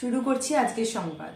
শুরু করছি আজকের সংবাদ।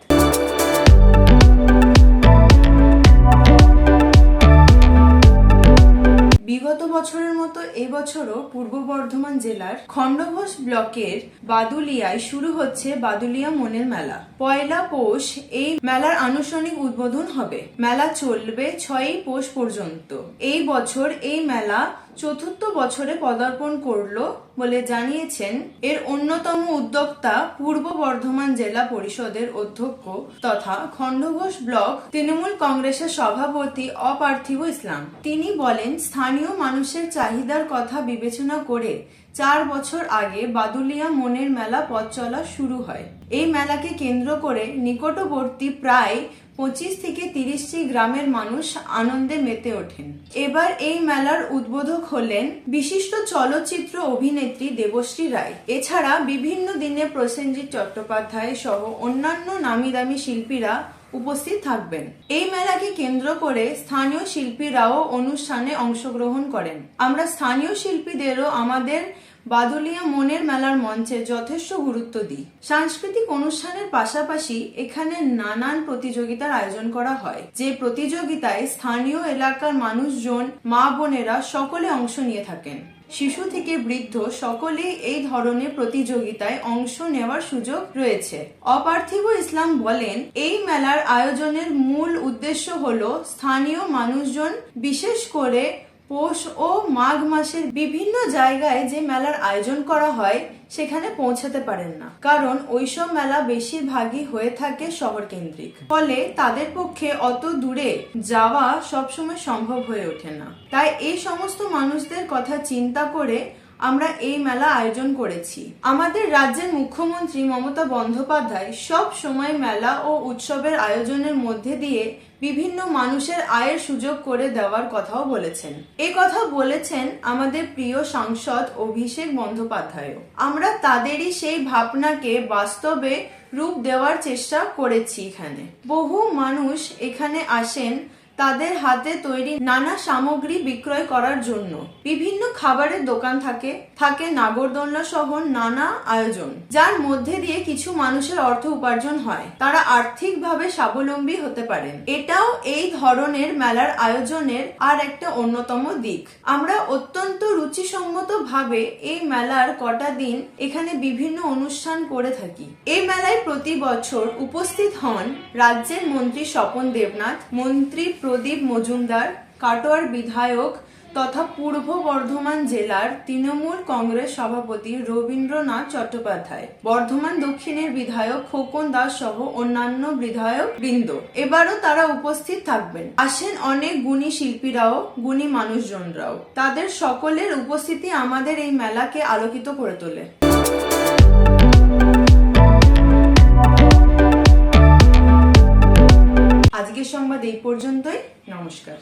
বিগত বছরের মতো এবছরও পূর্ব বর্ধমান জেলার খণ্ডঘোষ ব্লকের বাদুলিয়ায় শুরু হচ্ছে বাদুলিয়া মনের মেলা। পয়লা পৌষ এই মেলার আনুষ্ঠানিক উদ্বোধন হবে। মেলা চলবে ছয়ই পৌষ পর্যন্ত। এই বছর এই মেলা চতুর্থ বছরে পদার্পণ করল বলে জানিয়েছেন এর অন্যতম উদ্যোক্তা পূর্ব বর্ধমান জেলা পরিষদের অধ্যক্ষ তথা খণ্ডঘোষ ব্লক তৃণমূল কংগ্রেসের সভাপতি অপার্থিব ইসলাম। তিনি বলেন, স্থানীয় মানুষের চাহিদার কথা বিবেচনা করে চার বছর আগে বাদুলিয়া মনের মেলা পথ চলা শুরু হয়। এই মেলাকে কেন্দ্র করে নিকটবর্তী প্রায় পঁচিশ থেকে তিরিশটি গ্রামের মানুষ আনন্দে মেতে ওঠেন। এবার এই মেলার উদ্বোধক হলেন বিশিষ্ট চলচ্চিত্র অভিনেত্রী দেবশ্রী রায়। এছাড়া বিভিন্ন দিনে প্রসেনজিৎ চট্টোপাধ্যায় সহ অন্যান্য নামি দামি শিল্পীরা উপস্থিত থাকবেন। এই মেলাকে কেন্দ্র করে স্থানীয় শিল্পীরাও অনুষ্ঠানে অংশগ্রহণ করেন। আমরা স্থানীয় শিল্পীদেরও আমাদের বাদুলিয়া মনের মেলার মঞ্চে যথেষ্ট গুরুত্ব দিই। সাংস্কৃতিক অনুষ্ঠানের পাশাপাশি এখানে নানান প্রতিযোগিতার আয়োজন করা হয়। যে প্রতিযোগিতায় স্থানীয় এলাকার মানুষজন, মা বোনেরা সকলে অংশ নিয়ে থাকেন। শিশু থেকে বৃদ্ধ সকলেই এই ধরনের প্রতিযোগিতায় অংশ নেওয়ার সুযোগ রয়েছে। অপার্থিব ইসলাম বলেন, এই মেলার আয়োজনের মূল উদ্দেশ্য হলো স্থানীয় মানুষজন, বিশেষ করে পৌষ ও মাঘ মাসের বিভিন্ন জায়গায় যে মেলার আয়োজন করা হয়, সেখানে পৌঁছাতে পারেন না। কারণ ওইসব মেলা বেশিরভাগই হয়ে থাকে শহর কেন্দ্রিক ফলে তাদের পক্ষে অত দূরে যাওয়া সবসময় সম্ভব হয়ে ওঠে না। তাই এই সমস্ত মানুষদের কথা চিন্তা করে আমরা এই মেলা আয়োজন করেছি। আমাদের রাজ্যের মুখ্যমন্ত্রী মমতা বন্দ্যোপাধ্যায় সব সময় মেলা ও উৎসবের আয়োজনের মধ্যে দিয়ে বিভিন্ন মানুষের আয়ের সুযোগ করে দেওয়ার কথাও বলেছেন। এ কথা বলেছেন আমাদের প্রিয় সাংসদ অভিষেক বন্দ্যোপাধ্যায়ও। আমরা তাদেরই সেই ভাবনাকে বাস্তবে রূপ দেওয়ার চেষ্টা করেছি এখানে। বহু মানুষ এখানে আসেন তাদের হাতে তৈরি নানা সামগ্রী বিক্রয় করার জন্য। বিভিন্ন খাবারের দোকান থাকে থাকে নাগরদোলনা সহ নানা আয়োজন, যার মধ্যে দিয়ে কিছু মানুষের অর্থ উপার্জন হয়। তারা আর্থিকভাবে স্বাবলম্বী হতে পারেন। এটাও এই ধরনের মেলার আয়োজনের আর একটা অন্যতম দিক। আমরা অত্যন্ত রুচিসম্মত ভাবে এই মেলার কটা দিন এখানে বিভিন্ন অনুষ্ঠান করে থাকি। এই মেলায় প্রতি বছর উপস্থিত হন রাজ্যের মন্ত্রী স্বপন দেবনাথ, মন্ত্রী প্রদীপ মজুমদার, কাটোয়ার বিধায়ক তথা পূর্ব বর্ধমান জেলার তৃণমূল কংগ্রেস সভাপতি রবীন্দ্রনাথ চট্টোপাধ্যায়, বর্ধমান দক্ষিণের বিধায়ক খোকন দাস সহ অন্যান্য বিধায়ক বৃন্দ। এবারও তারা উপস্থিত থাকবেন। আসেন অনেক গুণী শিল্পীরাও, গুণী মানুষজনরাও। তাদের সকলের উপস্থিতি আমাদের এই মেলাকে আলোকিত করে তোলে। সংবাদ এই পর্যন্তই। নমস্কার।